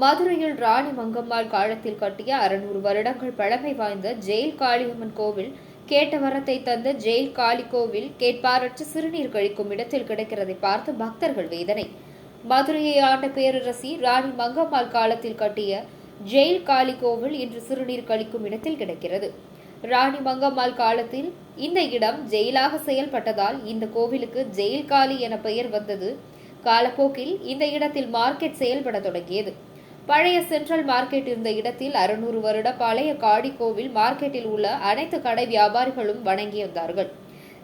மதுரையில் ராணி மங்கம்மாள் காலத்தில் கட்டிய அறுநூறு வருடங்கள் பழமை வாய்ந்த ஜெயில் காளியம்மன் கோவில் கேட்ட வரத்தை தந்த ஜெயில் காளி கோவில் கேட்பாரற்று சிறுநீர் கழிக்கும் இடத்தில் கிடைக்கிறதை பார்த்து பக்தர்கள் வேதனை. மதுரையை ஆண்ட பேரரசி ராணி மங்கம்மாள் காலத்தில் கட்டிய ஜெயில் காளி கோவில் இன்று சிறுநீர் கழிக்கும் இடத்தில் கிடைக்கிறது. ராணி மங்கம்மாள் காலத்தில் இந்த இடம் ஜெயிலாக செயல்பட்டதால் இந்த கோவிலுக்கு ஜெயில் காளி என பெயர் வந்தது. காலப்போக்கில் இந்த இடத்தில் மார்க்கெட் செயல்பட தொடங்கியது. பழைய சென்ட்ரல் மார்க்கெட் இருந்த இடத்தில் அறுநூறு வருட பழைய காடி கோவில் மார்க்கெட்டில் உள்ள அனைத்து கடை வியாபாரிகளும் வணங்கி வந்தார்கள்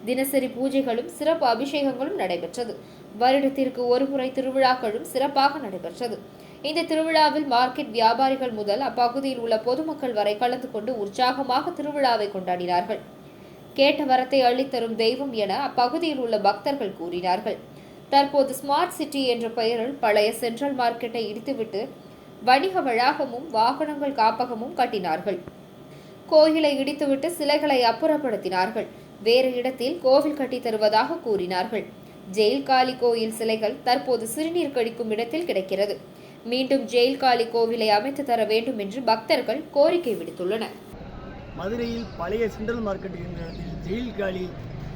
தினசரி பூஜைகளும் சிறப்பு அபிஷேகங்களும் நடைபெற்றது. வருடத்திற்கு ஒருமுறை திருவிழாக்களும் சிறப்பாக நடைபெற்றது. இந்த திருவிழாவில் மார்க்கெட் வியாபாரிகள் முதல் அப்பகுதியில் உள்ள பொதுமக்கள் வரை கலந்து கொண்டு உற்சாகமாக திருவிழாவை கொண்டாடினார்கள். கேட்ட வரத்தை அள்ளித்தரும் தெய்வம் என அப்பகுதியில் உள்ள பக்தர்கள் கூறினார்கள். தற்போது ஸ்மார்ட் சிட்டி என்ற பெயரில் பழைய சென்ட்ரல் மார்க்கெட்டை இடித்துவிட்டு வணிக வளாகமும் வாகனங்கள் காப்பகமும் கட்டினார்கள். கோயிலை இடித்துவிட்டு சிலைகளை அப்புறப்படுத்தினார்கள். வேறு இடத்தில் கோவில் கட்டித் தருவதாக கூறினார்கள். ஜெயில் காளி கோயில் சிலைகள் தற்போது சிறுநீர் கழிக்கும் இடத்தில் கிடைக்கிறது. மீண்டும் ஜெயில் காளி கோவிலை அமைத்து தர வேண்டும் என்று பக்தர்கள் கோரிக்கை விடுத்துள்ளனர். மதுரையில் பழைய சென்ட்ரல் மார்க்கெட் என்ற இடத்தில் ஜெயில் காளி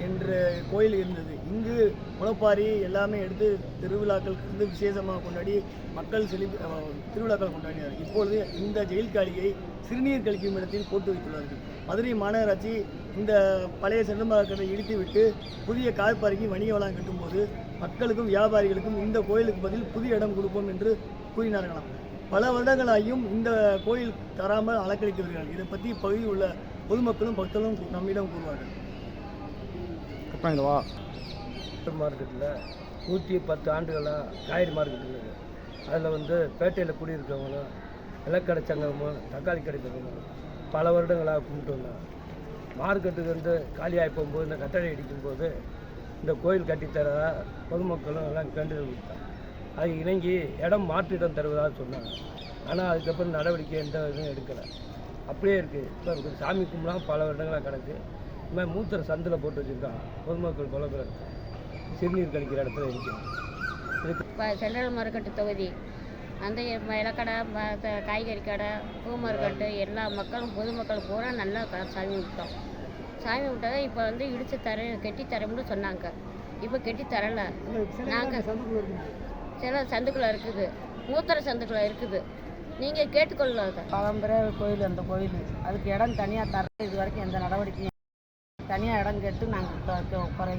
என்ற கோயில் இருந்தது. இங்கு முளைப்பாரி எல்லாமே எடுத்து திருவிழாக்கள் வந்து விசேஷமாக கொண்டாடி மக்கள் செலி திருவிழாக்கள் கொண்டாடினார். இப்பொழுது இந்த ஜெயில் காளியை சிறுநீர் கழிக்கும் இடத்தில் போட்டு வைத்துள்ளார்கள். மதுரை மாநகராட்சி இந்த பழைய சென்ட்ரல் மார்க்கெட்டை இடித்து விட்டு புதிய கார்பாரிக்கு வணிக வளம் கட்டும்போது மக்களுக்கும் வியாபாரிகளுக்கும் இந்த கோயிலுக்கு பதில் புதிய இடம் கொடுப்போம் என்று கூறினார்களாம். பல வருடங்களாகியும் இந்த கோயில் தராமல் அலக்கழித்து வருகிறார்கள். இதை பற்றி பகுதியில் உள்ள பொதுமக்களும் பக்தர்களும் நம்மிடம் கூறுவார்கள். அப்பா வா மார்க்கெட்டில் நூற்றி பத்து ஆண்டுகளாக காய்கறி மார்க்கெட் இருக்குது. அதில் வந்து பேட்டையில் குடியிருக்கவங்களும் இலக்கடை சங்கமும் தக்காளி கிடைக்கிறவங்களும் பல வருடங்களாக கும்பிட்டு வந்தோம் மார்க்கெட்டுக்கு வந்து காலியாகி போகும்போது இந்த கட்டளை அடிக்கும்போது இந்த கோயில் கட்டித்தரதா பொதுமக்களும் எல்லாம் கண்டுதல் கொடுத்தாங்க. அது இணங்கி இடம் மாற்றிடம் தருவதாக சொன்னாங்க. ஆனால் அதுக்கப்புறம் நடவடிக்கை எந்த இதுவும் எடுக்கலை. அப்படியே இருக்குது இப்போ சாமி கும்பிடாம பல வருடங்களாக கிடக்கு. மாதிரி மூத்திர சந்தில் போட்டு வச்சுருக்காங்க பொதுமக்கள் பல பேர் சிறுநீர் கழிக்கிற இடத்துல இருக்குது சென்ட்ரல் மார்க்கெட்டு தொகுதி. அந்த ம- இலக்கடை காய்கறி கடை பூ மார்க்கெட்டு எல்லா மக்களும் பொதுமக்கள் பூரா நல்லா சாமி விட்டோம் சாமி விட்டதை இப்போ வந்து இடிச்சு தர கெட்டி தரோம்னு சொன்னாங்க. இப்போ கெட்டி தரலை. நாங்கள் சில சந்துக்குள்ள இருக்குது. மூத்தர சந்துக்குள்ள இருக்குது. நீங்கள் கேட்டுக்கொள்ளாத. பழம்பெரிய கோயில் அந்த கோயில். அதுக்கு இடம் தனியாக தர இது வரைக்கும் எந்த நடவடிக்கையும் தனியாக இடம் கேட்டு நாங்கள் குறை